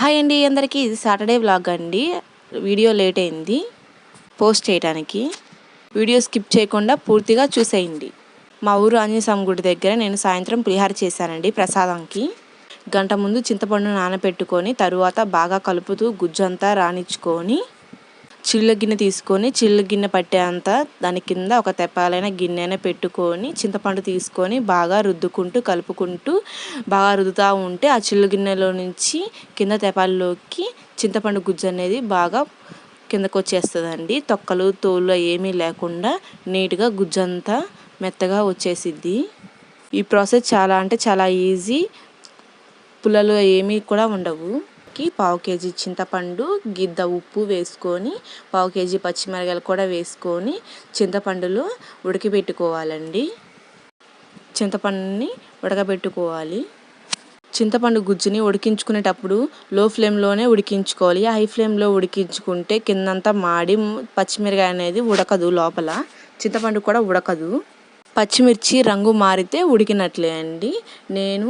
Hi అండి అందరికీ. ఇది సాటర్డే వ్లాగ్ అండి. వీడియో లేట్ అయింది. పోస్ట్ చేయడానికి వీడియో స్కిప్ చేయకుండా పూర్తిగా చూసేయండి. మా ఊరు ఆంజనేయస్వామి గుడి దగ్గర నేను సాయంత్రం పులిహార చేశానండి ప్రసాదంకి. గంట ముందు చింతపండు నానబెట్టుకొని తరువాత బాగా కలుపుతూ గుజ్జంతా రాణించుకొని చిల్ల గిన్నె తీసుకొని చిల్ల గిన్నె పట్టేంత దాని కింద ఒక తెప్పాలైన గిన్నెన పెట్టుకొని చింతపండు తీసుకొని బాగా రుద్దుకుంటూ కలుపుకుంటూ బాగా రుద్దుతూ ఉంటే ఆ చిల్లు గిన్నెలో నుంచి కింద తెపాల్లోకి చింతపండు గుజ్జు అనేది బాగా కిందకు వచ్చేస్తుందండి తొక్కలు తోలు ఏమీ లేకుండా నీట్గా గుజ్జంతా మెత్తగా వచ్చేసిద్ది. ఈ ప్రాసెస్ చాలా అంటే చాలా ఈజీ. పుల్లలు ఏమీ కూడా ఉండవు. కి పావు కేజీ చింతపండు గిద్ద ఉప్పు వేసుకొని పావు కేజీ పచ్చిమిరకాయలు కూడా వేసుకొని చింతపండులో ఉడకబెట్టుకోవాలండి చింతపండుని ఉడకబెట్టుకోవాలి. చింతపండు గుజ్జుని ఉడికించుకునేటప్పుడు లో ఫ్లేమ్లోనే ఉడికించుకోవాలి. హై ఫ్లేమ్లో ఉడికించుకుంటే కిందంతా మాడి పచ్చిమిరకాయ అనేది ఉడకదు లోపల. చింతపండు కూడా ఉడకదు. పచ్చిమిర్చి రంగు మారితే ఉడికినట్లే అండి. నేను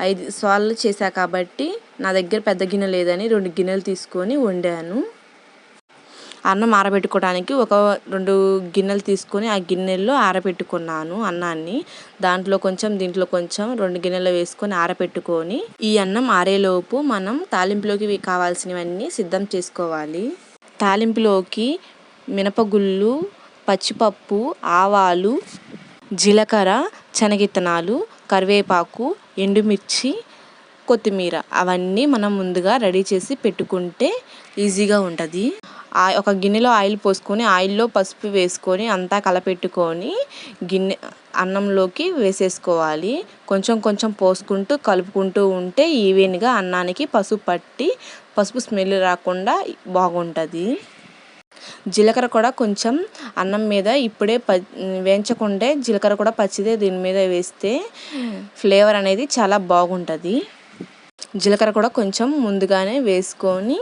ఐదు సార్లు చేశా కాబట్టి నా దగ్గర పెద్ద గిన్నె లేదని రెండు గిన్నెలు తీసుకొని వండాను. అన్నం ఆరబెట్టుకోవడానికి ఒక రెండు గిన్నెలు తీసుకొని ఆ గిన్నెల్లో ఆరబెట్టుకున్నాను అన్నాన్ని. దాంట్లో కొంచెం దీంట్లో కొంచెం రెండు గిన్నెలు వేసుకొని ఆరబెట్టుకొని ఈ అన్నం ఆరేలోపు మనం తాలింపులోకి కావాల్సినవన్నీ సిద్ధం చేసుకోవాలి. తాలింపులోకి మినపగుళ్ళు పచ్చిపప్పు ఆవాలు జీలకర్ర శనగిత్తనాలు కరివేపాకు ఎండుమిర్చి కొత్తిమీర అవన్నీ మనం ముందుగా రెడీ చేసి పెట్టుకుంటే ఈజీగా ఉంటుంది. ఒక గిన్నెలో ఆయిల్ పోసుకొని ఆయిల్లో పసుపు వేసుకొని అంతా కలపెట్టుకొని గిన్నె అన్నంలోకి వేసేసుకోవాలి. కొంచెం కొంచెం పోసుకుంటూ కలుపుకుంటూ ఉంటే ఈవెన్గా అన్నానికి పసుపు పట్టి పసుపు స్మెల్ రాకుండా బాగుంటుంది. జీలకర్ర కూడా కొంచెం అన్నం మీద ఇప్పుడే ప వేయించకుండే జీలకర్ర కూడా పచ్చిదే దీని మీద వేస్తే ఫ్లేవర్ అనేది చాలా బాగుంటుంది. జీలకర్ర కూడా కొంచెం ముందుగానే వేసుకొని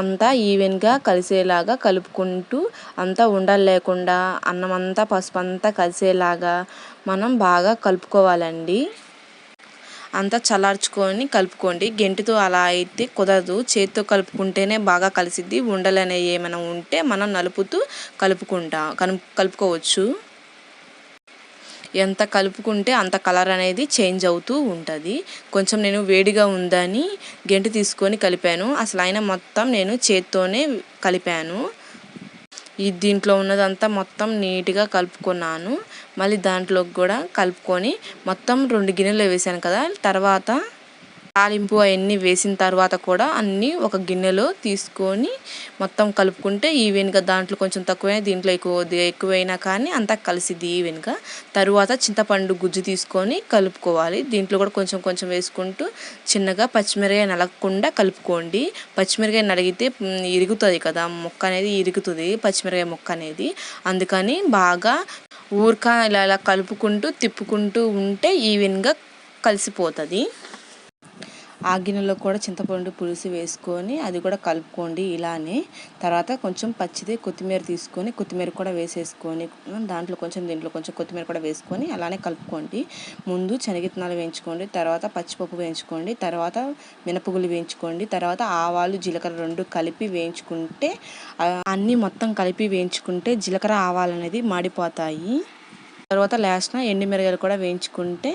అంతా ఈవెన్గా కలిసేలాగా కలుపుకుంటూ అంతా ఉండలు లేకుండా అన్నం అంతా పసుపు అంతా కలిసేలాగా మనం బాగా కలుపుకోవాలండి. అంతా చల్లార్చుకొని కలుపుకోండి. గెంటితో అలా అయితే కుదరదు. చేతితో కలుపుకుంటేనే బాగా కలిసిద్ది. ఉండలు అనేవి ఏమైనా ఉంటే మనం నలుపుతూ కలుపుకుంటాం కలు కలుపుకోవచ్చు. ఎంత కలుపుకుంటే అంత కలర్ అనేది చేంజ్ అవుతూ ఉంటుంది. కొంచెం నేను వేడిగా ఉందని గెంటి తీసుకొని కలిపాను. అసలు అయినా మొత్తం నేను చేత్తోనే కలిపాను. ఈ దీంట్లో ఉన్నదంతా మొత్తం నీట్గా కలుపుకున్నాను. మళ్ళీ దాంట్లోకి కూడా కలుపుకొని మొత్తం రెండు గిన్నెలు వేసాను కదా తర్వాత తాలింపు అవన్నీ వేసిన తర్వాత కూడా అన్నీ ఒక గిన్నెలో తీసుకొని మొత్తం కలుపుకుంటే ఈవెన్గా దాంట్లో కొంచెం తక్కువైనా దీంట్లో ఎక్కువ ఎక్కువైనా కానీ అంతా కలిసిద్ది ఈవెన్గా తరువాత చింతపండు గుజ్జు తీసుకొని కలుపుకోవాలి. దీంట్లో కూడా కొంచెం కొంచెం వేసుకుంటూ చిన్నగా పచ్చిమిరకాయ నలగకుండా కలుపుకోండి. పచ్చిమిరకాయ నలిగితే ఇరుగుతుంది కదా మొక్క అనేది ఇరుగుతుంది పచ్చిమిరకాయ మొక్క అనేది. అందుకని బాగా ఊరక ఇలా ఇలా కలుపుకుంటూ తిప్పుకుంటూ ఉంటే ఈవెన్గా కలిసిపోతుంది. ఆ గిన్నెలో కూడా చింతపండు పులుసు వేసుకొని అది కూడా కలుపుకోండి ఇలానే. తర్వాత కొంచెం పచ్చిది కొత్తిమీర తీసుకొని కొత్తిమీర కూడా వేసేసుకొని దాంట్లో కొంచెం దీంట్లో కొంచెం కొత్తిమీర కూడా వేసుకొని అలానే కలుపుకోండి. ముందు శనగిత్తనాలు వేయించుకోండి తర్వాత పచ్చిపప్పు వేయించుకోండి తర్వాత మినపగుళ్ళు వేయించుకోండి తర్వాత ఆవాలు జీలకర్ర రెండు కలిపి వేయించుకుంటే అన్నీ మొత్తం కలిపి వేయించుకుంటే జీలకర్ర ఆవాలు అనేది మాడిపోతాయి. తర్వాత లాస్ట్న ఎండుమిరగాయలు కూడా వేయించుకుంటే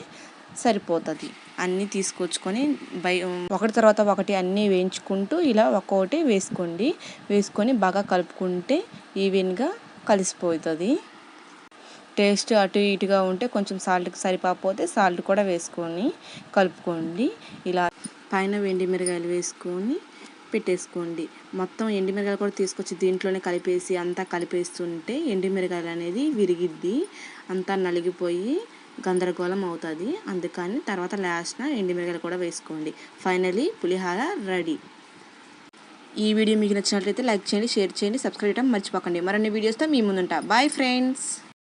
సరిపోతుంది. అన్నీ తీసుకొచ్చుకొని బై ఒకటి తర్వాత ఒకటి అన్నీ వేయించుకుంటూ ఇలా ఒక్కొక్కటి వేసుకోండి. వేసుకొని బాగా కలుపుకుంటే ఈవెన్గా కలిసిపోతుంది. టేస్ట్ అటు ఇటుగా ఉంటే కొంచెం సాల్ట్కి సరిపోతే సాల్ట్ కూడా వేసుకొని కలుపుకోండి. ఇలా పైన వెండి మిరగాయలు వేసుకొని పెట్టేసుకోండి. మొత్తం ఎండిమిరగాయలు కూడా తీసుకొచ్చి దీంట్లోనే కలిపేసి అంతా కలిపేస్తుంటే ఎండిమిరగాయలు అనేది విరిగిద్ది. అంతా నలిగిపోయి గందరగోళం అవుతుంది. అందుకని తర్వాత లాస్ట్న ఎండిమిరగాయలు కూడా వేసుకోండి. ఫైనలీ పులిహార రెడీ. ఈ వీడియో మీకు నచ్చినట్లయితే లైక్ చేయండి షేర్ చేయండి సబ్స్క్రైబ్ చేయడం మర్చిపోకండి. మరిన్ని వీడియోస్తో మీ ముందుంటా. Bye friends